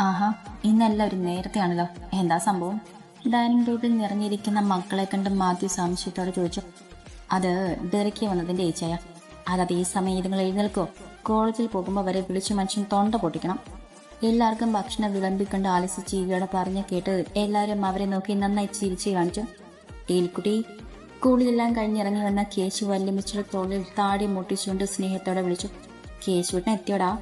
ആഹാ ഇന്നെല്ലാവരും നേരത്തെയാണല്ലോ. എന്താ സംഭവം? ഡൈനിങ് ടേബിളിൽ നിറഞ്ഞിരിക്കുന്ന മക്കളെ കണ്ട് മാത്യു സംശയത്തോടെ ചോദിച്ചു. അത് ഡെറിക്കി വന്നതിന്റെ ഏച്ചയ. അതത് ഈ സമയം ഇതുങ്ങൾ എഴുന്നേൽക്കോ. കോളേജിൽ പോകുമ്പോൾ വരെ വിളിച്ചു മനുഷ്യൻ തൊണ്ട പൊട്ടിക്കണം. എല്ലാവർക്കും ഭക്ഷണം വിളമ്പിക്കൊണ്ട് ആലസ്യ ഇവിടെ പറഞ്ഞു കേട്ട് എല്ലാവരും അവരെ നോക്കി നന്നായി ചിരിച്ചു കാണിച്ചു. ഏൽക്കുട്ടി സ്കൂളിലെല്ലാം കഴിഞ്ഞിറങ്ങി വന്ന കേശു വല്യമിച്ചിയുടെ തോളിൽ താടി മുട്ടിച്ചുകൊണ്ട് സ്നേഹത്തോടെ വിളിച്ചു. കേശുവിട്ടെത്തിയോടാ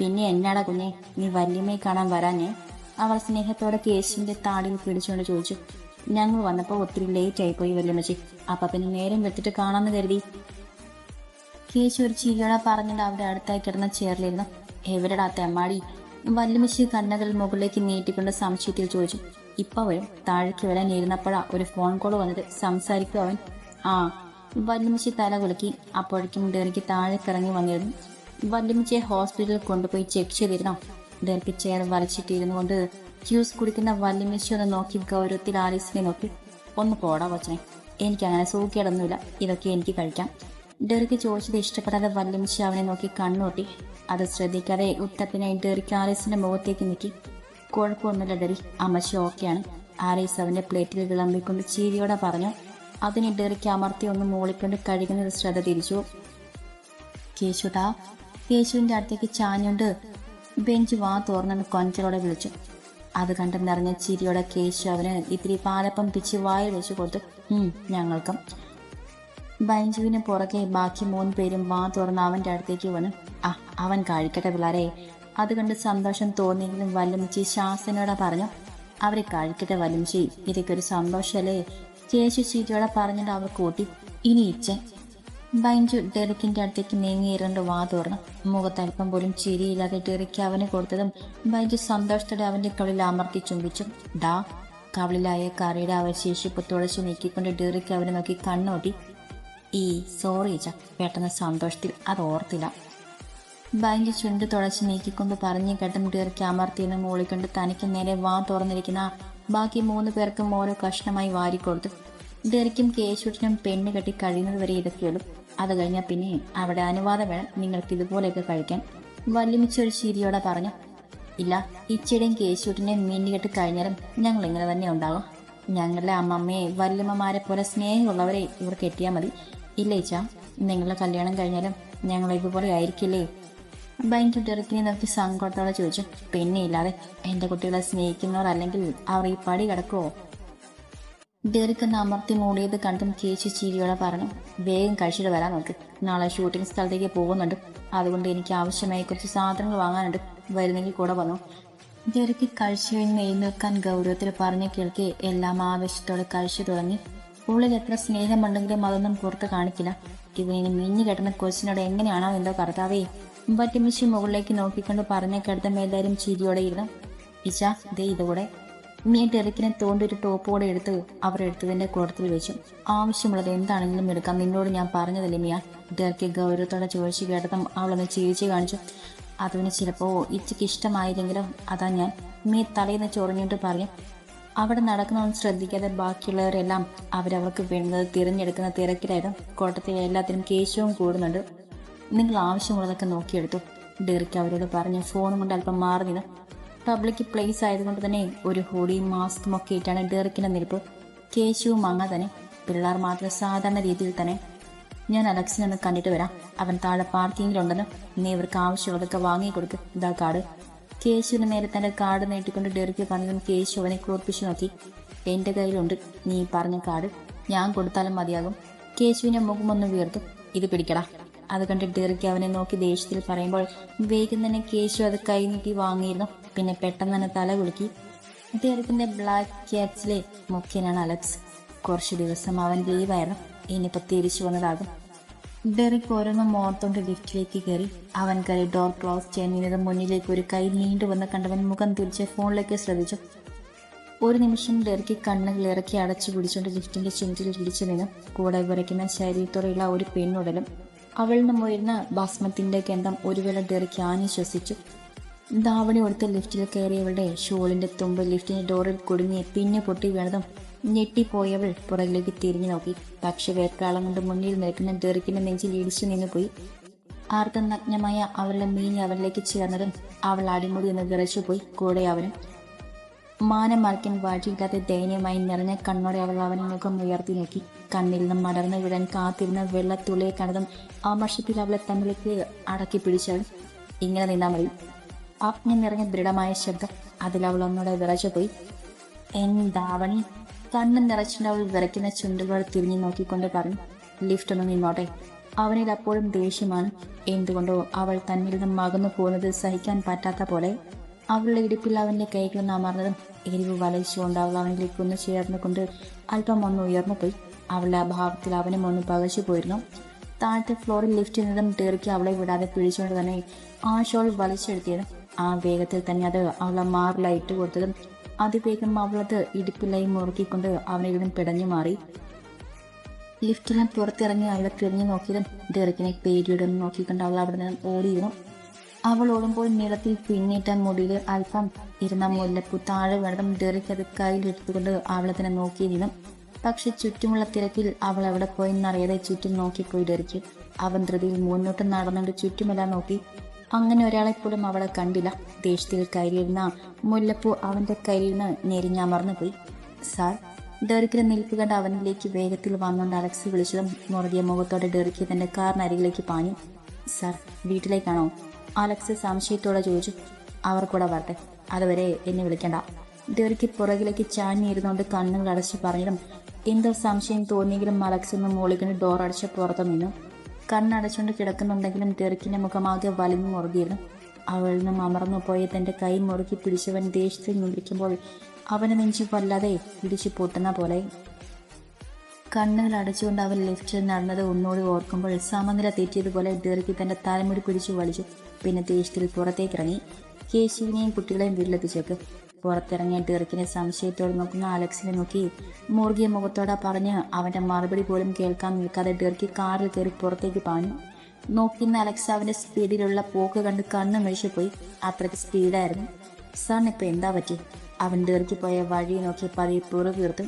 പിന്നെ എന്നാടാ കുഞ്ഞെ നീ വല്യമ്മയെ കാണാൻ വരാഞ്ഞേ? അവൾ സ്നേഹത്തോടെ കേശിന്റെ താടിയിൽ പിടിച്ചുകൊണ്ട് ചോദിച്ചു ഞങ്ങൾ വന്നപ്പോൾ ഒത്തിരി ലേറ്റ് ആയിപ്പോയി വല്യമ്മച്ചി. അപ്പൊ പിന്നെ നേരം വെച്ചിട്ട് കാണാമെന്ന് കരുതി? കേശു ഒരു ചിരിയോടെ പറഞ്ഞിട്ട് അവിടെ അടുത്തായി കിടന്ന ചേറിലിരുന്നു എവിടെടാ തെമ്മാടി? വല്യമ്മച്ചി കണ്ണകൾ മുകളിലേക്ക് നീട്ടിക്കൊണ്ട് സംശയത്തിൽ ചോദിച്ചു. ഇപ്പൊ വരും. താഴേക്ക് വരാൻ ഇരുന്നപ്പോഴാ ഒരു ഫോൺ കോൾ വന്നിട്ട് സംസാരിക്കും അവൻ. ആ. വല്യമ്മച്ചി തല കുലുക്കി. അപ്പോഴേക്കും ഡെറിക്ക് താഴേക്കിറങ്ങി വന്നിരുന്നു. വല്യമ്മച്ചിയെ ഹോസ്പിറ്റലിൽ കൊണ്ടുപോയി ചെക്ക് ചെയ്തിരുന്നു. ഡെറിക്ക് ചെയർ വലിച്ചിട്ടിരുന്നു കൊണ്ട് ക്യൂസ് കുടിക്കുന്ന വല്യമ്മച്ചി ഒന്ന് നോക്കി ഗൗരവത്തിൽ ആലീസിനെ നോക്കി. ഒന്ന് പോടാ കൊച്ചനെ. എനിക്കങ്ങനെ സൂക്കേടൊന്നുമില്ല. ഇതൊക്കെ എനിക്ക് കഴിക്കാം. ഡെറിക്ക് ചോദിച്ചത് ഇഷ്ടപ്പെടാതെ വല്യമ്മച്ചി അവനെ നോക്കി കണ്ണോട്ടി അത് ശ്രദ്ധിക്കാതെ ഉത്തരത്തിനായി ഡെറിക്ക് ആലീസിന്റെ മുഖത്തേക്ക് നീക്കി. കുഴപ്പമൊന്നുമില്ല ഡെറി. അമ്മച്ചി ഓക്കെയാണ്. ആലീസ് അവന്റെ പ്ലേറ്റിൽ വിളമ്പിക്കൊണ്ട് ചീരിയോടെ പറഞ്ഞു. അതിന് ഡെറിക്ക് അമർത്തി ഒന്ന് മൂളിക്കൊണ്ട് കഴുകുന്നത് ശ്രദ്ധ തിരിച്ചു. കേശുട്ടാ കേശുവിന്റെ അടുത്തേക്ക് ചാഞ്ഞുകൊണ്ട് ബെഞ്ച് വാ തുറന്നു കൊഞ്ചലോടെ വിളിച്ചു. അത് കണ്ട് നിറഞ്ഞ ചിരിയോടെ കേശു അവന് ഇത്തിരി പാലപ്പം പിച്ച് വായിൽ വെച്ച് കൊടുത്തു. ഞങ്ങൾക്കും. ബൈഞ്ചുവിന് പുറകെ ബാക്കി മൂന്ന് പേരും വാ തുറന്ന് അവന്റെ അടുത്തേക്ക് വന്നു. ആ അവൻ കഴിക്കട്ടെ പിള്ളാരെ. അത് കണ്ട് സന്തോഷം തോന്നിയെങ്കിലും വല്ലുമിച്ചി ശാസനയോടെ പറഞ്ഞു അവരെ കഴിക്കട്ടെ വല്ലുമിച്ചി ഇതൊക്കെ ഒരു സന്തോഷമല്ലേ കേശു ചീറ്റിയോടെ പറഞ്ഞിട്ട് അവർ കൂട്ടി ഇനി ഇച്ചൻ ബൈഞ്ചു ഡെറിക്കിന്റെ അടുത്തേക്ക് നീങ്ങി വാ തുറന്നു. മുഖത്തൽപ്പം പോലും ചിരിയില്ലാതെ ഡെറിക്ക് അവന് കൊടുത്തതും ബൈഞ്ചു സന്തോഷത്തോടെ അവന്റെ കവളിൽ അമർത്തി ചുംബിച്ചു. ഡാ കവിളിലായ കറിയുടെ അവശേഷിപ്പ് തുളച്ചു നീക്കിക്കൊണ്ട് ഡെറിക്ക് അവനെ നോക്കി കണ്ണോട്ടി. ഈ സോറി ച പെട്ടെന്ന് സന്തോഷത്തിൽ അത് ഓർത്തില്ല. ബൈഞ്ചു ചുണ്ട് തുളച്ചു നീക്കിക്കൊണ്ട് പറഞ്ഞു കേട്ടും ഡെറിക്ക് അമർത്തിയെന്ന് മൂളിക്കൊണ്ട് തനിക്ക് നേരെ വാ തുറന്നിരിക്കുന്ന ബാക്കി മൂന്ന് പേർക്കും ഓരോ കഷ്ണമായി വാരിക്കൊടുത്തു. ഡെറിക്കും കേശുട്ടിനും പെണ്ണ് കെട്ടി കഴിയുന്നത് വരെ ഇതൊക്കെയുള്ളൂ അത് കഴിഞ്ഞാൽ പിന്നെ അവിടെ അനുവാദം വേണം. നിങ്ങൾക്ക് ഇതുപോലെയൊക്കെ കഴിക്കാൻ. വല്യമിച്ചൊരു ചിരിയോടെ പറഞ്ഞു ഇല്ല ഇച്ചയുടെയും കേശുട്ടിനെയും മീനുകെട്ട് കഴിഞ്ഞാലും ഞങ്ങൾ ഇങ്ങനെ തന്നെ ഉണ്ടാകും ഞങ്ങളുടെ അമ്മമ്മയെ വല്യമ്മമാരെ പോലെ സ്നേഹമുള്ളവരെ ഇവർ കെട്ടിയാൽ മതി. ഇല്ല ഇച്ച നിങ്ങളുടെ കല്യാണം കഴിഞ്ഞാലും ഞങ്ങൾ ഇതുപോലെ ആയിരിക്കില്ലേ? ബൈക്ക് ഡെറിക്കിനെ നോക്കി സങ്കടത്തോടെ ചോദിച്ചു പിന്നെ ഇല്ലാതെ എന്റെ കുട്ടികളെ സ്നേഹിക്കുന്നവർ അല്ലെങ്കിൽ അവർ ഈ പടി കിടക്കുമോ ഡെറിക്കെന്ന് അമർത്തി മൂടിയത് കണ്ടും കേശു ചിരിയോടെ പറഞ്ഞു വേഗം കഴിച്ചിട്ട് വരാൻ നോക്ക്. നാളെ ഷൂട്ടിംഗ് സ്ഥലത്തേക്ക് പോകുന്നുണ്ട്. അതുകൊണ്ട് എനിക്ക് ആവശ്യമായി കുറച്ച് സാധനങ്ങൾ വാങ്ങാനുണ്ട്. വരുന്നെങ്കിൽ കൂടെ വന്നു. ഡെറിക്ക് കഴിച്ചു കഴിഞ്ഞ് എഴുന്നേൽക്കാൻ ഗൗരവത്തിൽ പറഞ്ഞു കേൾക്കെ എല്ലാം ആവേശത്തോടെ കഴിച്ചു തുടങ്ങി. ഉള്ളിൽ എത്ര സ്നേഹമുണ്ടെങ്കിലും അതൊന്നും പുറത്ത് കാണിക്കില്ല. ഇവനിനി മിഞ്ഞു കെട്ടുന്ന കൊച്ചിനോട് എങ്ങനെയാണോ എന്തോ കർത്താവേ. പറ്റിമിച്ച് മുകളിലേക്ക് നോക്കിക്കൊണ്ട് പറഞ്ഞ കിടത്തം എല്ലാവരും ചിരിയോടെ ഇരുന്നു. ഇച്ച ദേ ഇതുകൂടെ. മീ ഡെറിക്കിനെ തോണ്ടി ഒരു ടോപ്പ് കൂടെ എടുത്ത് അവർ എടുത്തതിന്റെ കൂടത്തിൽ വെച്ചു. ആവശ്യമുള്ളത് എന്താണെങ്കിലും എടുക്കാം. നിന്നോട് ഞാൻ പറഞ്ഞതല്ലേ മിയ? ഡെറിക്ക് ഗൗരവത്തോടെ ചോദിച്ചു കേട്ടതും അവളൊന്ന് ചിരിച്ചു കാണിച്ചു. അതിന് ചിലപ്പോ ഇച്ചയ്ക്ക് ഇഷ്ടമായില്ലെങ്കിലും അതാ ഞാൻ. മീ തലേന്ന് ചൊറിഞ്ഞിട്ട് പറഞ്ഞു. അവിടെ നടക്കുന്നതൊന്നും ശ്രദ്ധിക്കാതെ ബാക്കിയുള്ളവരെല്ലാം അവരവർക്ക് വേണ്ടത് തിരഞ്ഞെടുക്കുന്ന തിരക്കിലായിരുന്നു. കോട്ടത്തിലെ എല്ലാത്തിനും കേശവും കൂടുന്നുണ്ട്. നിങ്ങൾ ആവശ്യമുള്ളതൊക്കെ നോക്കിയെടുത്തു. ഡെറിക്ക് അവരോട് പറഞ്ഞു ഫോണും കൊണ്ട് അല്പം മാറി നിന്നു. പബ്ലിക് പ്ലേസ് ആയതുകൊണ്ട് തന്നെ ഒരു ഹൂഡിയും മാസ്കും ഒക്കെ ഇട്ടാണ് ഡെറിക്കിന്റെ നിൽപ്പ് കേശുവും അങ്ങ തന്നെ. പിള്ളേർ മാത്രം സാധാരണ രീതിയിൽ തന്നെ. ഞാൻ അലക്സിനെ ഒന്ന് കണ്ടിട്ട് വരാം. അവൻ താഴെ പാർക്കിങ്ങിലുണ്ടെന്ന് നീ ഇവർക്ക് ആവശ്യമുള്ളതൊക്കെ വാങ്ങി കൊടുക്ക്. ഇതാ കാർഡ്. കേശുവിന് നേരെ തന്റെ കാർഡ് നീട്ടിക്കൊണ്ട് ഡെറിക്ക് പറഞ്ഞതും കേശു അവനെ കുളിപ്പിച്ചു നോക്കി. എന്റെ കയ്യിലുണ്ട്. നീ പറഞ്ഞ കാർഡ്. ഞാൻ കൊടുത്താലും മതിയാകും. കേശുവിന്റെ മുഖമൊന്ന് വീർത്തു. ഇത് പിടിക്കടാ. അത് കണ്ട് ഡെറിക്ക് അവനെ നോക്കി ദേഷ്യത്തിൽ പറയുമ്പോൾ വേഗം തന്നെ കേശു അത് കൈനീട്ടി വാങ്ങിയിരുന്നു. പിന്നെ പെട്ടെന്ന് തന്നെ തല കുലുക്കി. ഡെറിക്കിന്റെ ബ്ലാക്ക് ക്യാറ്റ്സിലെ മുഖ്യനാണ് അലക്സ്. കുറച്ച് ദിവസം അവൻ ലീവായിരുന്നു. ഇനിയിപ്പോ തിരിച്ചു വന്നതാകും. ഡെറിക് ഓരോന്നും ഓർത്തോണ്ട് ലിഫ്റ്റിലേക്ക് കയറി. അവൻ കയറി ഡോർ ക്ലോസ് ചെയ്യുന്നതിന് മുന്നിലേക്ക് ഒരു കൈ നീണ്ടു വന്ന് കണ്ടവൻ മുഖം തിരിച്ച് ഫോണിലേക്ക് ശ്രദ്ധിച്ചു. ഒരു നിമിഷം ഡെറിക്ക് കണ്ണുകൾ ഇറക്കി അടച്ചു പിടിച്ചുകൊണ്ട് ലിഫ്റ്റിന്റെ ചുമറ്റിൽ ഇടിച്ചു നിന്നും. കൂടെ വിറയ്ക്കുന്ന ശരീരത്തോടെയുള്ള ഒരു പെണ്ണുടലും അവളിൽ നിന്നും ഉയർന്ന ഭസ്മത്തിന്റെ ഗന്ധം ഒരു വേള ഡെറിക്ക് ആശ്വസിച്ചു ധാവണി കൊടുത്ത് ലിഫ്റ്റിൽ കയറിയവളുടെ ഷോളിന്റെ തുമ്പ് ലിഫ്റ്റിന്റെ ഡോറിൽ കുടുങ്ങി പിന്നെ പൊട്ടി വീണതും ഞെട്ടിപ്പോയവൾ പുറകിലേക്ക് തിരിഞ്ഞു നോക്കി. പക്ഷെ വേക്കാളം കൊണ്ട് മുന്നിൽ നിൽക്കുന്ന ഡെറിക്കിന്റെ നെഞ്ചിൽ ഇടിച്ചു നിന്നുപോയി പോയി. ആർദ്രനഗ്നമായ അവളുടെ മീനി അവളിലേക്ക് ചേർന്നതും അവൾ അടിമുടി എന്ന് വിറച്ചുപോയി കൂടെ അവനും മാനം മറിക്കാൻ വാഴ്ചയില്ലാത്ത ദയനീയമായി നിറഞ്ഞ കണ്ണോടെ അവൾ അവനെ മുഖം ഉയർത്തി നോക്കി. കണ്ണിൽ നിന്നും മടർന്നു വിടാൻ കാത്തിരുന്ന വെള്ളത്തുള്ളിയെ കണ്ടതും ആ വർഷത്തിൽ അവളെ തന്നിലേക്ക് അടക്കി പിടിച്ചവൾ ഇങ്ങനെ നിന്നാ മതി. ആജ്ഞ നിറഞ്ഞ ദൃഢമായ ശബ്ദം അതിൽ അവൾ ഒന്നുകൂടെ വിറച്ചുപോയി എന്താവണി കണ്ണു നിറച്ചിട്ട് അവൾ വിറയ്ക്കുന്ന ചുണ്ടുകൾ തിരിഞ്ഞു നോക്കിക്കൊണ്ട് പറഞ്ഞു. ലിഫ്റ്റ് ഒന്ന് നിന്നോട്ടെ. അവനിൽ അപ്പോഴും ദേഷ്യമാണ്. എന്തുകൊണ്ടോ അവൾ തന്നിൽ നിന്നും മകന്നു പോകുന്നത് സഹിക്കാൻ പറ്റാത്ത പോലെ അവളുടെ ഇടുപ്പിൽ അവന്റെ കൈകൾ അമർന്നതും എരിവ് വലച്ചുകൊണ്ട് അവൾ അവനിലേക്ക് ഒന്ന് ചേർന്നുകൊണ്ട് അല്പം ഒന്ന് ഉയർന്നു പോയി. അവളുടെ അഭാവത്തിൽ അവനും ഒന്ന് പകച്ചു പോയിരുന്നു. താഴത്തെ ഫ്ലോറിൽ ലിഫ്റ്റിൽ നിന്നും തീർക്കി അവളെ വിടാതെ പിടിച്ചുകൊണ്ട് തന്നെ ആ ഷോൾ വലിച്ചെടുത്തിയത്. ആ വേഗത്തിൽ തന്നെ അത് അവളെ മാറിലായി ഇട്ട് കൊടുത്തതും അതിവേഗം അവളത് ഇടുപ്പിലായി മുറുക്കിക്കൊണ്ട് അവനെ ഇവിടെ പിടഞ്ഞു മാറി. ലിഫ്റ്റിനെ പുറത്തിറങ്ങി അവളെ തിരിഞ്ഞു നോക്കിയതും ഡെറിക്കിനെ പേടിയിടുന്നു നോക്കിക്കൊണ്ട് അവൾ അവിടെ നിന്ന് ഓടിയിരുന്നു. അവൾ ഓടുമ്പോൾ നീളത്തിൽ പിന്നിട്ട മുടിയിൽ അല്പം ഇരുന്ന മുല്ലപ്പൂ താഴെ വീണതും ഡെറിക്ക് അത് കയ്യിലെടുത്തുകൊണ്ട് അവളെ തന്നെ നോക്കിയിരുന്നു പക്ഷെ ചുറ്റുമുള്ള തിരക്കിൽ അവൾ എവിടെ പോയെന്നറിയാതെ ചുറ്റും നോക്കിപ്പോയി ഡെറിക്ക്. അവൻ ധൃതിയിൽ മുന്നോട്ട് നടന്നുകൊണ്ട് ചുറ്റുമെല്ലാം നോക്കി. അങ്ങനെ ഒരാളെ അവളെ കണ്ടില്ല. ദേഷ്യത്തിൽ കയറിയിരുന്ന മുല്ലപ്പൂ അവന്റെ കയ്യിൽ നിന്ന് ഞെരിഞ്ഞമർന്നു പോയി. സാർ ഡെറിക്കിന് നിൽപ്പ് കണ്ട് അവനിലേക്ക് വേഗത്തിൽ വന്നുകൊണ്ട് അലക്സ് വിളിച്ചതും മുറുകിയ മുഖത്തോടെ ഡെറിക്ക് തന്റെ കാറിനരികിലേക്ക് പാഞ്ഞു. സാർ വീട്ടിലേക്കാണോ? അലക്സ് സംശയത്തോടെ ചോദിച്ചു. അവർ വരട്ടെ. അതുവരെ എന്നെ വിളിക്കണ്ട. ഡെറിക്ക് പുറകിലേക്ക് ചാഞ്ഞിരുന്നുകൊണ്ട് കണ്ണുകൾ അടച്ച് പറഞ്ഞതും എന്തോ സംശയം തോന്നിയെങ്കിലും അലക്സ് ഒന്ന് മോളിക്കിന് ഡോർ അടച്ച് പുറത്തു നിന്നു. കണ്ണടച്ചുകൊണ്ട് കിടക്കുന്നുണ്ടെങ്കിലും ഡെറിക്കിന്റെ മുഖമാകെ വലിഞ്ഞു മുറുകിയിരുന്നു. അവളിൽ നിന്നും അമർന്നു പോയ തന്റെ കൈ മുറുക്കി പിടിച്ചവൻ ദേഷ്യത്തിൽ നിന്നിരിക്കുമ്പോൾ അവന് നെഞ്ചു വല്ലാതെ പിടിച്ചു പൊട്ടുന്ന പോലെ. കണ്ണുകൾ അടച്ചുകൊണ്ട് അവൻ ലിഫ്റ്റിൽ നടന്നത് ഒന്നുകൂടി ഓർക്കുമ്പോൾ സമനില തെറ്റിയതുപോലെ ഡെറിക്ക് തന്റെ തലമുടി പിടിച്ചു വലിച്ചു. പിന്നെ ദേഷ്യത്തിൽ പുറത്തേക്കിറങ്ങി. കേശുവിനെയും കുട്ടികളെയും വീട്ടിലെത്തിച്ചേക്ക്. പുറത്തിറങ്ങിയ ഡെറിക്കിനെ സംശയത്തോടെ നോക്കുന്ന അലക്സിനെ നോക്കി മുറുകിയ മുഖത്തോടെ പറഞ്ഞ് അവന്റെ മറുപടി പോലും കേൾക്കാൻ നിൽക്കാതെ ഡെറിക്ക് കാറിൽ കയറി പുറത്തേക്ക് പാഞ്ഞു. നോക്കുന്ന അലക്സ് അവന്റെ സ്പീഡിലുള്ള പോക്ക് കണ്ട് കണ്ണു മെഴിച്ചു പോയി. അത്രയ്ക്ക് സ്പീഡായിരുന്നു. സാറിന് ഇപ്പോൾ എന്താ പറ്റി? അവൻ ഡെറിക്ക് പോയ വഴി നോക്കി പതിയെ പുറകീർത്തു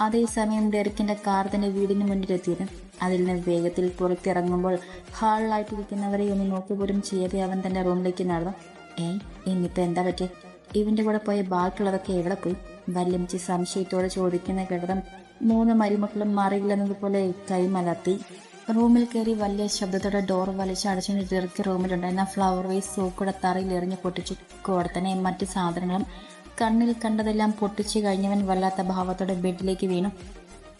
അതേസമയം ഡെറിക്കിന്റെ കാർ തന്നെ വീടിന് മുന്നിലെത്തിയിരുന്നു. അതിൽ നിന്ന് വേഗത്തിൽ പുറത്തിറങ്ങുമ്പോൾ ഹാളിലായിട്ടിരിക്കുന്നവരെ ഒന്ന് നോക്കി പോലും ചെയ്യാതെ അവൻ തന്റെ റൂമിലേക്ക് നടന്നു. ഏയ് ഇന്നിപ്പോ എന്താ പറ്റി ഇവന്റെ കൂടെ പോയ ബാക്കിയുള്ളതൊക്കെ എവിടെ പോയി? വല്യമിച്ച് സംശയത്തോടെ ചോദിക്കുന്ന കേട്ടതും മൂന്ന് മരുമക്കളും മറിയില്ലെന്നതുപോലെ കൈമലർത്തി റൂമിൽ കയറി വലിയ ശബ്ദത്തോടെ ഡോർ വലിച്ചടച്ചു ഇറക്കി റൂമിലുണ്ടായിരുന്ന ഫ്ലവർ വൈസ് സോക്കൂടെ തറയിൽ എറിഞ്ഞ് പൊട്ടിച്ചു. കൂടെ തന്നെ മറ്റു സാധനങ്ങളും കണ്ണിൽ കണ്ടതെല്ലാം പൊട്ടിച്ചു കഴിഞ്ഞവൻ വല്ലാത്ത ഭാവത്തോടെ ബെഡിലേക്ക് വീണു.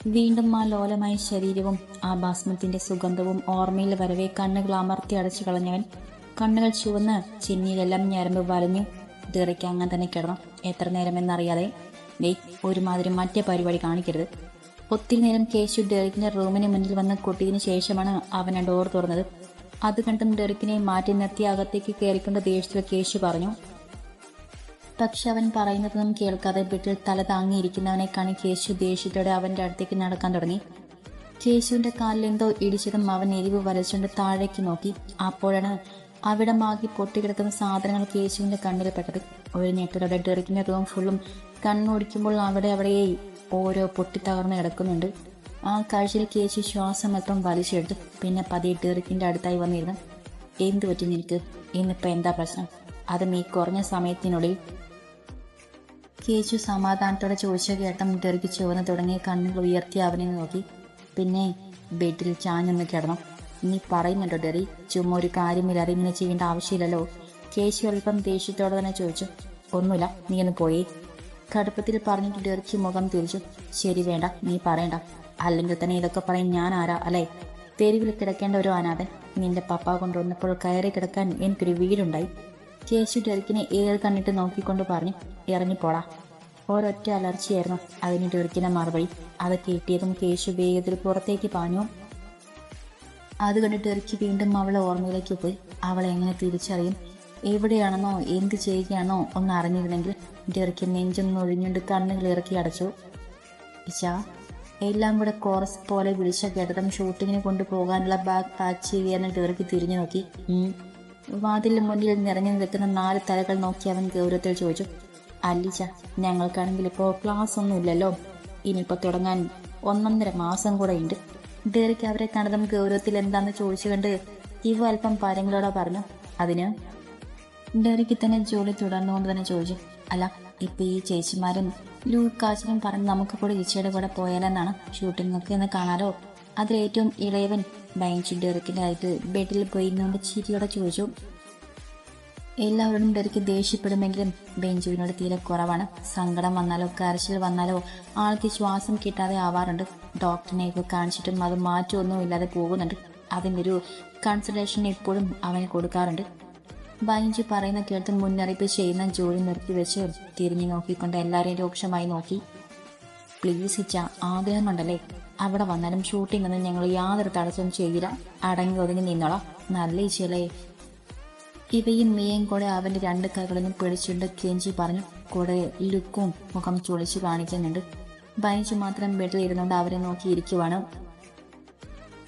വീണ്ടും ആ ലോലമായ ശരീരവും ആ ഭസ്മത്തിന്റെ സുഗന്ധവും ഓർമ്മയിൽ വരവേ കണ്ണുകൾ അമർത്തി അടച്ചു കളഞ്ഞവൻ കണ്ണുകൾ ചുവന്ന് ചിന്നിയിലെല്ലാം ഞരമ്പ് വലഞ്ഞു ഡെറിക്ക് അങ്ങനെ തന്നെ കിടന്നു. എത്ര നേരമെന്നറിയാതെ ഡേയ് ഒരുമാതിരി മറ്റേ പരിപാടി കാണിക്കരുത്. ഒത്തിരി നേരം കേശു ഡെറിക്കിന്റെ റൂമിന് മുന്നിൽ വന്ന് കൊട്ടിയതിനു ശേഷമാണ് അവൻ ഡോർ തുറന്നത്. അത് കണ്ടും ഡെറിക്കിനെ മാറ്റി നിർത്തി അകത്തേക്ക് കയറിക്കൊണ്ട് ദേഷ്യത്തിൽ കേശു പറഞ്ഞു പക്ഷെ അവൻ പറയുന്നതൊന്നും കേൾക്കാതെ ബെഡിൽ തല താങ്ങിയിരിക്കുന്നവനെ കാണി കേശു ദേഷ്യത്തോടെ അവന്റെ അടുത്തേക്ക് നടക്കാൻ തുടങ്ങി. കേശുവിന്റെ കാലിൽ എന്തോ ഇടിച്ചതും അവൻ എരിവ് വരച്ചുകൊണ്ട് താഴേക്ക് നോക്കി. അപ്പോഴാണ് അവിടെ മാകി പൊട്ടിക്കിടക്കുന്ന സാധനങ്ങൾ കേശുവിന്റെ കണ്ണിൽ പെട്ടത്. ഒരു ഞെട്ടലോടെ ഡെറിക്കിന്റെ റൂം ഫുള്ളും കണ്ണോടിക്കുമ്പോൾ അവിടെ അവിടെ ഓരോ പൊട്ടിത്തകർന്ന് കിടക്കുന്നുണ്ട്. ആ കാഴ്ചയിൽ കേശു ശ്വാസം അല്പം വലിച്ചെടുത്തു. പിന്നെ പതിയെ ഡെറിക്കിന്റെ അടുത്തായി വന്നിരുന്നു. എന്തു പറ്റി നിനക്ക്? ഇന്നിപ്പോ എന്താ പ്രശ്നം? അതും ഈ കുറഞ്ഞ സമയത്തിനുള്ളിൽ കേശു സമാധാനത്തോടെ ചോദിച്ച കേട്ടം ഡെറിക്ക് ചുവന്ന് തുടങ്ങിയ കണ്ണുകൾ ഉയർത്തി അവനെ നോക്കി. പിന്നെ ബെഡിൽ ചാഞ്ഞൊന്ന് കിടന്നു. നീ പറയുന്നുണ്ടോ ഡെറി? ചുമ്മാ ഒരു കാര്യമില്ലാതെ ഇങ്ങനെ ചെയ്യേണ്ട ആവശ്യമില്ലല്ലോ. കേശു അല്പം ദേഷ്യത്തോടെ തന്നെ ചോദിച്ചു. ഒന്നുമില്ല. നീ ഒന്ന് പോയി. കടുപ്പത്തിൽ പറഞ്ഞിട്ട് ഡെറിക്ക് മുഖം തിരിച്ചു. ശരി വേണ്ട. നീ പറയണ്ട. അല്ലെങ്കിൽ തന്നെ ഇതൊക്കെ പറയും ഞാൻ ആരാ അല്ലേ? തെരുവിൽ കിടക്കേണ്ട ഒരു അനാഥൻ നിന്റെ പപ്പ കൊണ്ടുവന്നപ്പോൾ കയറി കിടക്കാൻ എനിക്കൊരു വീടുണ്ടായി. കേശു ഡെറിക്കിനെ ഏത് കണ്ണിട്ട് നോക്കിക്കൊണ്ട് പറഞ്ഞു ഇറങ്ങിപ്പോടാ. ഒരൊറ്റ അലർച്ചയായിരുന്നു അതിന് ഡെറിക്കിന്റെ മറുപടി. അത് കിട്ടിയതും കേശു വേഗത്തിൽ പുറത്തേക്ക് പാഞ്ഞു. അത് കണ്ട് ഡെറിക്ക് വീണ്ടും അവളെ ഓർമ്മയിലേക്ക് പോയി. അവളെ എങ്ങനെ തിരിച്ചറിയും? എവിടെയാണെന്നോ എന്ത് ചെയ്യുകയാണോ ഒന്ന് അറിഞ്ഞിരുന്നെങ്കിൽ ഡെറിക്ക് നെഞ്ചും നൊഴിഞ്ഞുകൊണ്ട് കണ്ണുകൾ ഇറക്കി അടച്ചു. ഇച്ചാ എല്ലാം കൂടെ കോറസ് പോലെ വിളിച്ച കേട്ടതും ഷൂട്ടിങ്ങിന് കൊണ്ടുപോകാനുള്ള ബാഗ് പാക്ക് ചെയ്യാൻ ഡെറിക്ക് തിരിഞ്ഞു നോക്കി. വാതിലിന് മുന്നിൽ നിറഞ്ഞു നിൽക്കുന്ന നാല് തലകൾ നോക്കി അവൻ ഗൗരവത്തിൽ ചോദിച്ചു അല്ലിച്ച ഞങ്ങൾക്കാണെങ്കിൽ ഇപ്പോൾ ക്ലാസ് ഒന്നും ഇല്ലല്ലോ. ഇനിയിപ്പോൾ തുടങ്ങാൻ ഒന്നൊന്നര മാസം കൂടെ ഉണ്ട്. ഡെറിക്ക് അവരെ കണ്ടതും ഗൗരവത്തിൽ എന്താണെന്ന് ചോദിച്ചു കണ്ട് ഇവ അല്പം പാരങ്ങളോടെ പറഞ്ഞു. അതിന്? ഡെറിക്ക് തന്നെ ജോലി തുടർന്നുകൊണ്ട് തന്നെ ചോദിച്ചു അല്ല ഇപ്പൊ ഈ ചേച്ചിമാരും ലൂക്കാച്ചനും പറഞ്ഞ് നമുക്ക് കൂടെ ഇച്ചയുടെ കൂടെ പോയാലെന്നാണ് ഷൂട്ടിങ്ങൊക്കെ ഒന്ന് കാണാലോ? അതിലേറ്റവും ഇളയവൻ ബൈൻചി ഡെറിക്കിന്റെ ആയിട്ട് ബെഡിൽ പോയി ഇരുന്നുകൊണ്ട് ചിരിയോടെ ചോദിച്ചു എല്ലാവരോടും ഡെറിക്ക് ദേഷ്യപ്പെടുമെങ്കിലും ബെഞ്ചുവിനോട് തീരെ കുറവാണ്. സങ്കടം വന്നാലോ കരച്ചിൽ വന്നാലോ ആൾക്ക് ശ്വാസം കിട്ടാതെ ആവാറുണ്ട്. ഡോക്ടറിനെയൊക്കെ കാണിച്ചിട്ടും അത് മാറ്റമൊന്നും ഇല്ലാതെ പോകുന്നുണ്ട്. അതിന്റെ ഒരു കൺസൾട്ടേഷൻ എപ്പോഴും അവന് കൊടുക്കാറുണ്ട്. ബൈഞ്ചു പറയുന്ന കേട്ട് മുന്നറിയിപ്പ് ചെയ്യുന്ന ജോലി നിർത്തി വെച്ച് തിരിഞ്ഞു നോക്കിക്കൊണ്ട് എല്ലാവരെയും രൂക്ഷമായി നോക്കി. പ്ലീസ് ഇച്ച ആഗ്രഹമുണ്ടല്ലേ? അവിടെ വന്നാലും ഷൂട്ടിംഗ് ഒന്നും ഞങ്ങൾ യാതൊരു തടസ്സവും ചെയ്യില്ല അടങ്ങി ഒതുങ്ങി നിന്നോളാം. നല്ല ഇച്ചയല്ലേ ഇവയും മീയും കൂടെ അവന്റെ രണ്ട് കൈകളിലും പിടിച്ചുകൊണ്ട് കെഞ്ചി പറഞ്ഞു കൂടെ ലുക്കും മുഖം ചുളിച്ച് കാണിക്കുന്നുണ്ട്. ബൈഞ്ചു മാത്രം ബെഡിൽ ഇരുന്നുകൊണ്ട് അവരെ നോക്കി ഇരിക്കുവാണ്.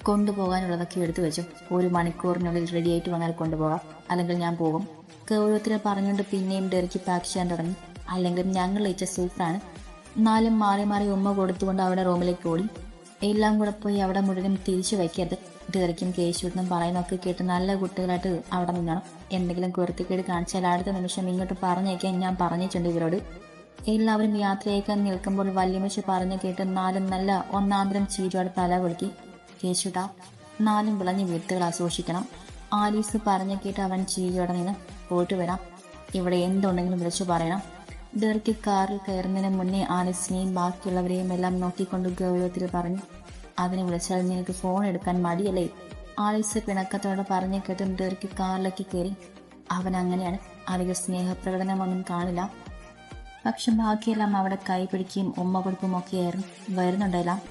കൊണ്ടുപോകാനുള്ളതൊക്കെ എടുത്തു വെച്ചു. ഒരു മണിക്കൂറിനുള്ളിൽ റെഡിയായിട്ട് വന്നാൽ കൊണ്ടുപോകാം. അല്ലെങ്കിൽ ഞാൻ പോകും. കൗരവത്തിനെ പറഞ്ഞുകൊണ്ട് പിന്നെയും ഡെറിക്ക് പാക്ക് ചെയ്യാൻ തുടങ്ങി. അല്ലെങ്കിൽ ഞങ്ങൾ ഇച്ച സൂപ്പറാണ് നാലും മാറി മാറി ഉമ്മ കൊടുത്തുകൊണ്ട് അവിടെ റൂമിലേക്ക് ഓടി. എല്ലാം കൂടെ പോയി അവിടെ മുഴുവൻ തിരിച്ചു വയ്ക്കരുത്. ഡെറിക്കും കേശുവിട്ടും പറയുന്നൊക്കെ കേട്ട് നല്ല കുട്ടികളായിട്ട് അവിടെ നിന്നണം. എന്തെങ്കിലും കുരുത്തിക്കേട് കാണിച്ചാൽ അടുത്ത നിമിഷം ഇങ്ങോട്ട് പറഞ്ഞേക്കാൻ ഞാൻ പറഞ്ഞിട്ടുണ്ട് ഇവരോട്. എല്ലാവരും യാത്രയേക്കാൻ നിൽക്കുമ്പോൾ വല്യമ്മച്ച് പറഞ്ഞു കേട്ട് നാലും നല്ല ഒന്നാന്തരം ചീരോട് തല കൊളുക്കി കേശുട്ടാ നാലും വിളഞ്ഞ് വീട്ടുകൾ ആസൂക്ഷിക്കണം ആലീസ് പറഞ്ഞു കേട്ട് അവൻ ചീരിയോടെ നിന്ന് പോയിട്ട് വരാം. ഇവിടെ എന്തുണ്ടെങ്കിലും വിളിച്ചു പറയണം. ഡെറിക്ക് കാറിൽ കയറുന്നതിന് മുന്നേ ആലസിനെയും ബാക്കിയുള്ളവരെയും എല്ലാം നോക്കിക്കൊണ്ട് ഗൗരവത്തിൽ പറഞ്ഞു അതിനെ വിളിച്ചാൽ നിനക്ക് ഫോൺ എടുക്കാൻ മടിയല്ലേ? ആലീസ് പിണക്കത്തോടെ പറഞ്ഞു കേട്ടും ഡെറിക്ക് കാറിലേക്ക് കയറി അവൻ അങ്ങനെയാണ് അധിക സ്നേഹപ്രകടനമൊന്നും കാണില്ല. പക്ഷെ ബാക്കിയെല്ലാം അവിടെ കൈ പിടിക്കുകയും ഉമ്മ കൊടുക്കും ഒക്കെയായിരുന്നു. വരുന്നുണ്ടെല്ലാം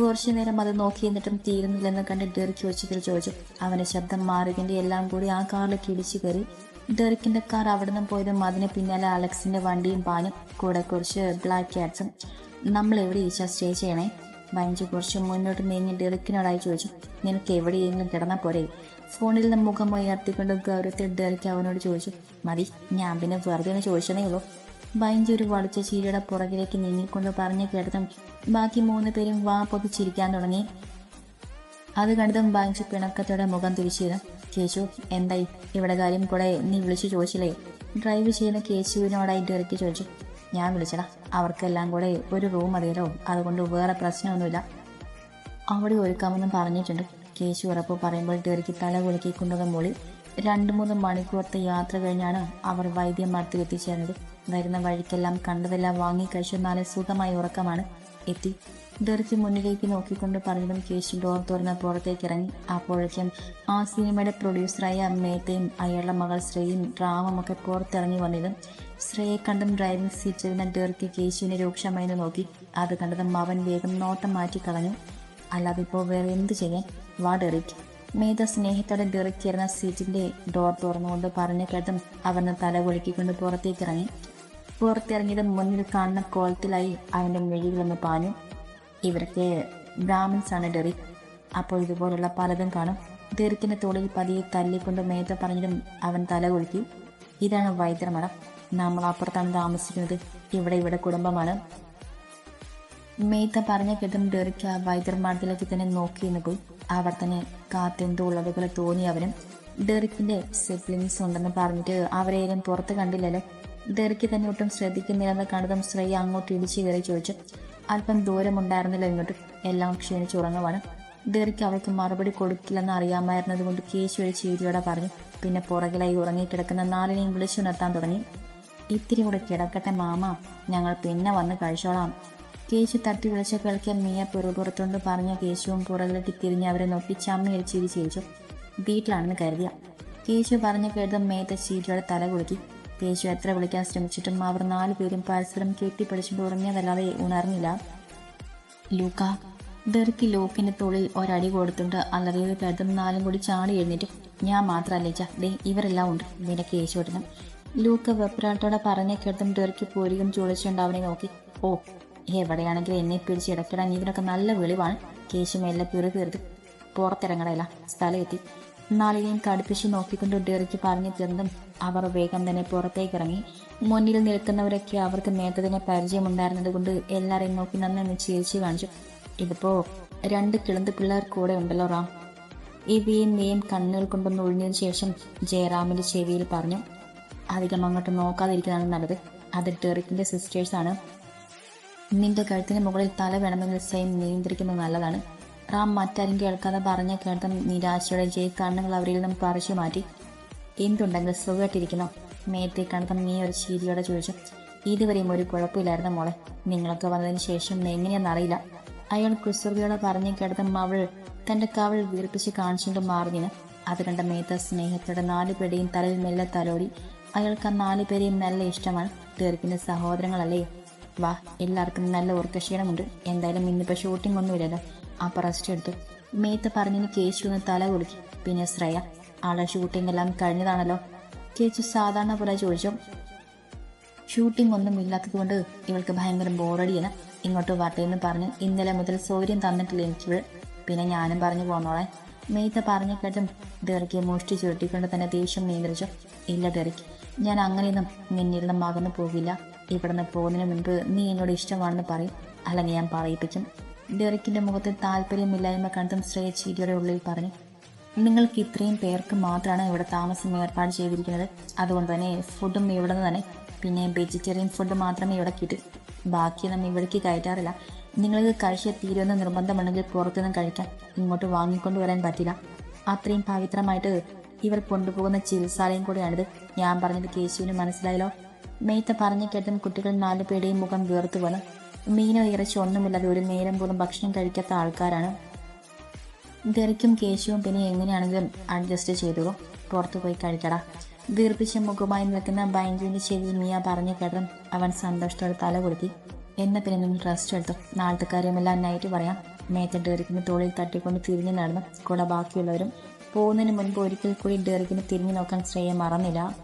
കുറച്ചു നേരം അത് നോക്കി എന്നിട്ടും തീരുന്നില്ലെന്ന് കണ്ട് ഡെറിക്ക് ഉച്ചത്തിൽ ചോദിച്ചു. അവന്റെ ശബ്ദം മാറിയതിന്റെ എല്ലാം കൂടി ആ കാറിലേക്ക് ഇടിച്ചു കയറി. ഡെറിക്കിന്റെ കാർ അവിടെ നിന്ന് പോയതും അതിന് പിന്നാലെ അലക്സിന്റെ വണ്ടിയും പാനും കൂടെ കുറച്ച് ബ്ലാക്ക് ക്യാറ്റ്സും നമ്മൾ എവിടെ ഈശാ സ്റ്റേ ചെയ്യണേ? ബഞ്ച് കുറച്ച് മുന്നോട്ട് നീങ്ങി ഡെറിക്കിനോടായി ചോദിച്ചു. നിനക്ക് എവിടെയെങ്കിലും കിടന്നാൽ പോരെ? ഫോണിൽ നിന്ന് മുഖം ഉയർത്തിക്കൊണ്ട് ഗൗരവത്തിൽ ഡെറിക്ക് അവനോട് ചോദിച്ചു. മതി ഞാൻ പിന്നെ വെറുതെ ഒന്ന് ചോദിച്ചതേ ഉള്ളൂ. ബൈഞ്ചി ഒരു വളച്ച ചീരയുടെ പുറകിലേക്ക് നീങ്ങിക്കൊണ്ട് പറഞ്ഞു കേട്ടതും ബാക്കി മൂന്ന് പേരും വാ പൊതിച്ചിരിക്കാൻ തുടങ്ങി. അത് കണ്ടതും ബൈഞ്ചി പിണക്കത്തോടെ മുഖം തിരിച്ചിരുന്നു. കേശു എന്തായി? ഇവിടെ കാര്യം കൂടെ നീ വിളിച്ചു ചോദിച്ചില്ലേ? ഡ്രൈവ് ചെയ്യുന്ന കേശുവിനോടായി ഡയറക്റ്റ് ചോദിച്ചു. ഞാൻ വിളിച്ചടാ. അവർക്കെല്ലാം കൂടെ ഒരു റൂം മതിയല്ലോ അതുകൊണ്ട് വേറെ പ്രശ്നമൊന്നുമില്ല. അവിടെ ഒരുക്കാമെന്നും പറഞ്ഞിട്ടുണ്ട്. കേശു ഉറപ്പ് പറയുമ്പോൾ ഡെറിക്ക് തല കുലുക്കി കൊണ്ടുവന്ന മോളി രണ്ട് മൂന്ന് മണിക്കൂറത്തെ യാത്ര കഴിഞ്ഞാണ് അവർ വൈദ്യമരത്തിൽ എത്തിച്ചേർന്നത്. വരുന്ന വഴിക്കെല്ലാം കണ്ടതെല്ലാം വാങ്ങി കഴിച്ചു നല്ല സുഖമായ ഉറക്കമാണ്. എത്തി. ഡെറിക്ക് മുന്നിലേക്ക് നോക്കിക്കൊണ്ട് പറഞ്ഞതും കേശു ഡോർ തുറന്ന് പുറത്തേക്ക് ഇറങ്ങി അപ്പോഴേക്കും ആ സിനിമയുടെ പ്രൊഡ്യൂസറായ മേത്തയും അയാളുടെ മകൾ ശ്രേയും റാമും ഒക്കെ പുറത്തിറങ്ങി വന്നതും ശ്രേയെ കണ്ടും ഡ്രൈവിംഗ് സീറ്റിൽ നിന്ന് ഡെറിക്ക് കേശുവിനെ രൂക്ഷമായി നോക്കി. അത് കണ്ടതും അവൻ വേഗം നോട്ടം മാറ്റി കളഞ്ഞു. അല്ലാതെ ഇപ്പോൾ വേറെ എന്ത് ചെയ്യാൻ? വാ ഡെറിക്ക് മേത സ്നേഹത്തോടെ ഡെറിക്കിരുന്ന സീറ്റിന്റെ ഡോർ തുറന്നുകൊണ്ട് പറഞ്ഞു കേട്ടും അവനെ തല കൊളുക്കിക്കൊണ്ട് പുറത്തേക്ക് ഇറങ്ങി പുറത്തിറങ്ങിയത് മുന്നിൽ കാണുന്ന കോളത്തിലായി അവന്റെ മെഴികളൊന്ന് പാഞ്ഞു. ഇവരൊക്കെ ബ്രാഹ്മിൻസ് ആണ് ഡെറി. അപ്പോൾ ഇതുപോലുള്ള പലതും കാണും. ഡെറിക്കിന്റെ തോളിൽ പതിയെ തല്ലിക്കൊണ്ട് മേത്ത പറഞ്ഞിട്ടും അവൻ തല കൊളുത്തി. ഇതാണ് വൈദ്യർമഠം നമ്മൾ അപ്പുറത്താണ് താമസിക്കുന്നത്. ഇവിടെ ഇവിടെ കുടുംബമാണ്. മേത്ത പറഞ്ഞ കേട്ടും ഡെറിക്ക് ആ വൈദ്യർമാർത്തിലേക്ക് തന്നെ നോക്കി എന്ന് പോയി അവിടെ തന്നെ കാത്തെന്തോ ഉള്ളതുപോലെ തോന്നി അവനും. ഡെറിക്കിന്റെ സിബ്ലിങ്സ് ഉണ്ടെന്ന് പറഞ്ഞിട്ട് അവരെയും പുറത്ത് കണ്ടില്ലല്ലോ. ഡെറിക്ക് തന്നെ ഒട്ടും ശ്രദ്ധിക്കുന്നില്ലെന്ന് കണ്ടതും ശ്രേയ അങ്ങോട്ട് ഇടിച്ചു കയറി ചോദിച്ചു. അല്പം ദൂരമുണ്ടായിരുന്നില്ല ഇങ്ങോട്ട് എല്ലാം ക്ഷീണിച്ചുറങ്ങുവാണ് ഡെറിക്ക് അവൾക്ക് മറുപടി കൊടുക്കില്ലെന്ന് അറിയാമായിരുന്നത് കൊണ്ട് കേശു ഒരു ചീരിയോടെ പറഞ്ഞു. പിന്നെ പുറകിലായി ഉറങ്ങിക്കിടക്കുന്ന നാലിനെയും വിളിച്ചു നിർത്താൻ തുടങ്ങി. ഇത്തിരി കൂടെ കിടക്കട്ടെ മാമ ഞങ്ങൾ പിന്നെ വന്ന് കഴിച്ചോളാം. കേശു തട്ടി വിളിച്ച കേൾക്കാൻ മിയ പുറപുറത്തോണ്ട് പറഞ്ഞ കേശുവും പുറകിലേക്ക് തിരിഞ്ഞ് അവരെ നോക്കി ചമ്മയിൽ ചിരി ചിരിച്ചു. വീട്ടിലാണെന്ന് കരുതിയ. കേശു പറഞ്ഞു കേട്ടതും മേത്ത ചീരിയോടെ തല കുലുക്കി. കേശു എത്ര വിളിക്കാൻ ശ്രമിച്ചിട്ടും അവർ നാലുപേരും പരസ്പരം കെട്ടിപ്പിടിച്ചിട്ട് ഉറങ്ങിയതല്ലാതെ ഉണർന്നില്ല. ലൂക്ക ഡെറിക്ക് ലോക്കിന്റെ തോളിൽ ഒരടി കൊടുത്തുണ്ട് അലറിയത് കേട്ടും നാലും കൂടി ചാടി എഴുന്നേറ്റ് ഞാൻ മാത്രമല്ല? ദേ ഇവരെല്ലാം ഉണ്ട് നിനക്ക് കേശുവിടണം ലൂക്ക വെപ്രാട്ടോടെ പറഞ്ഞ കേട്ടും ഡെറിക്ക് പോരികം ചുളിച്ചുകൊണ്ട് അവനെ നോക്കി. ഓ എവിടെയാണെങ്കിലും എന്നെ പിടിച്ച് ഇടക്കിടാൻ ഇവരൊക്കെ നല്ല വെളിവാണ്. കേശു മെല്ലെ പിറുകീർത്ത് പുറത്തിറങ്ങടയില്ല സ്ഥലം എത്തി നാളിനെയും കടുപ്പിച്ച് നോക്കിക്കൊണ്ട് ഡെറിക്ക് പറഞ്ഞു തീർന്നും അവർ വേഗം തന്നെ പുറത്തേക്ക് ഇറങ്ങി മുന്നിൽ നിൽക്കുന്നവരൊക്കെ അവർക്ക് നേരത്തെ പരിചയമുണ്ടായിരുന്നത് കൊണ്ട് എല്ലാവരെയും നോക്കി നന്നെന്ന് ചിരിച്ചു കാണിച്ചു. ഇതിപ്പോ രണ്ട് കിളന്ത് പിള്ളേർ കൂടെ ഉണ്ടല്ലോ റാം. ഇവയും നീയും കണ്ണുകൾ കൊണ്ടൊന്ന് ഒഴിഞ്ഞതിന് ശേഷം ജയറാമിന്റെ ചെവിയിൽ പറഞ്ഞു അധികം അങ്ങോട്ട് നോക്കാതിരിക്കുന്നതാണ് നല്ലത്. അത് ഡെറിക്കിന്റെ സിസ്റ്റേഴ്സാണ്. നിന്റെ കഴുത്തിന് മുകളിൽ തല വേണമെങ്കിൽ സ്വയം നിയന്ത്രിക്കുന്നത് നല്ലതാണ്. റാം മറ്റാരും കേൾക്കാതെ പറഞ്ഞ കേട്ട നിരാശയുടെ ജയ് കണ്ണുകൾ അവരിൽ നിന്നും പറിച്ചു മാറ്റി. എന്തുണ്ടെങ്കിൽ സുഖമായിട്ടിരിക്കണോ മേത്തെ കണത്തം നീ ഒരു ചിരിയോടെ ചോദിച്ചു. ഇതുവരെയും ഒരു കുഴപ്പമില്ലായിരുന്നു മോളെ. നിങ്ങളൊക്കെ വന്നതിന് ശേഷം എങ്ങനെയെന്നറിയില്ല അയാൾ കുസൃതിയോടെ പറഞ്ഞു കേട്ടതും അവൾ തന്റെ കവൾ വീർപ്പിച്ച് കാണിച്ചുകൊണ്ട് മാറിഞ്ഞിന് അത് കണ്ട മേത്ത സ്നേഹത്തോടെ നാലു പേരുടെയും തലയിൽ മെല്ലെ തലോടി. അയാൾക്ക് ആ നാലു പേരെയും നല്ല ഇഷ്ടമാണ്. തീർപ്പിന്റെ സഹോദരങ്ങളല്ലേ. വാ എല്ലാവർക്കും നല്ല ഉറക്കക്ഷീണമുണ്ട് എന്തായാലും ഇന്നിപ്പോൾ ഷൂട്ടിംഗ് ഒന്നുമില്ലല്ലോ. അപ്പൊ റെസ്റ്റ് എടുത്തു മേത്ത് പറഞ്ഞിന് കേശു ഒന്ന് തല കുലുക്കി. പിന്നെ ശ്രേയ ആളെ ഷൂട്ടിംഗ് എല്ലാം കഴിഞ്ഞതാണല്ലോ. കേശു സാധാരണ പോലെ ചോദിച്ചു ഷൂട്ടിംഗ് ഒന്നും ഇല്ലാത്തതുകൊണ്ട് ഇവൾക്ക് ഭയങ്കര ബോറടിയാണ് ഇങ്ങോട്ട് വരട്ടെന്ന് പറഞ്ഞ് ഇന്നലെ മുതൽ സൗകര്യം തന്നിട്ടില്ല എനിക്കിവൾ പിന്നെ ഞാനും പറഞ്ഞു പോന്നോളെ. മെയ്ത്ത പറഞ്ഞു കേട്ടും ഡെറിക്ക് മോഷ്ടി ചുരുട്ടിക്കൊണ്ട് തന്നെ ദേഷ്യം നിയന്ത്രിച്ചു. ഇല്ല ഡെറിക്ക് ഞാൻ അങ്ങനെയൊന്നും നിന്നിൽ നിന്നും അകന്നു പോകില്ല ഇവിടുന്ന് പോകുന്നതിന് മുൻപ് നീ എന്നോട് ഇഷ്ടമാണെന്ന് പറയും. അല്ലെങ്കിൽ ഞാൻ പറയിപ്പിക്കും. ഡെറിക്കിന്റെ മുഖത്ത് താല്പര്യമില്ലായ്മ കണ്ടും ശ്രേയ ചീരിയുടെ ഉള്ളിൽ പറഞ്ഞു നിങ്ങൾക്ക് ഇത്രയും പേർക്ക് മാത്രമാണ് ഇവിടെ താമസം ഏർപ്പാട് ചെയ്തിരിക്കുന്നത്. അതുകൊണ്ട് തന്നെ ഫുഡും ഇവിടെ നിന്ന് തന്നെ. പിന്നെ വെജിറ്റേറിയൻ ഫുഡ് മാത്രമേ ഇവിടെ കിട്ടൂ. ബാക്കിയൊന്നും ഇവിടേക്ക് കയറ്റാറില്ല. നിങ്ങൾക്ക് കഴിച്ച് തീരുമെന്ന് നിർബന്ധമുണ്ടെങ്കിൽ പുറത്തുനിന്ന് കഴിക്കാം. ഇങ്ങോട്ട് വാങ്ങിക്കൊണ്ട് വരാൻ പറ്റില്ല. അത്രയും പവിത്രമായിട്ട് ഇവർ കൊണ്ടുപോകുന്ന ചികിത്സാലയം കൂടിയാണിത്. ഞാൻ പറഞ്ഞത് കേശുവിന് മനസ്സിലായല്ലോ. മേത്ത പറഞ്ഞു കേട്ടും കുട്ടികൾ നാലു പേരുടെയും മുഖം വീർത്തു വന്നു മീനോ ഇറച്ചി ഒന്നുമില്ലാതെ ഒരു നേരം പോലും ഭക്ഷണം കഴിക്കാത്ത ആൾക്കാരാണ്. ഡെറിക്കും കേശുവും പിന്നെ എങ്ങനെയാണെങ്കിലും അഡ്ജസ്റ്റ് ചെയ്തോളൂ. പുറത്തു പോയി കഴിക്കടാ. വീർപ്പിച്ച മുഖമായി നിൽക്കുന്ന ബൈൻജുവിന്റെ ചെവി മിയ പറഞ്ഞു കേട്ടതും അവൻ സന്തോഷത്തോടെ തല കൊടുത്തി എന്ന പിന്നെ നിങ്ങൾ റെസ്റ്റ് എടുത്തു? നാളത്തെ കാര്യമെല്ലാം നൈറ്റ് പറയാം. മേത്ത ഡെറിക്കിന് തോളിൽ തട്ടിക്കൊണ്ട് തിരിഞ്ഞു നടന്നു. കൂടെ ബാക്കിയുള്ളവരും പോകുന്നതിന് മുൻപ് ഒരിക്കൽ കൂടി ഡെറിക്കിന് തിരിഞ്ഞു നോക്കാൻ ശ്രേയ മറന്നില്ല.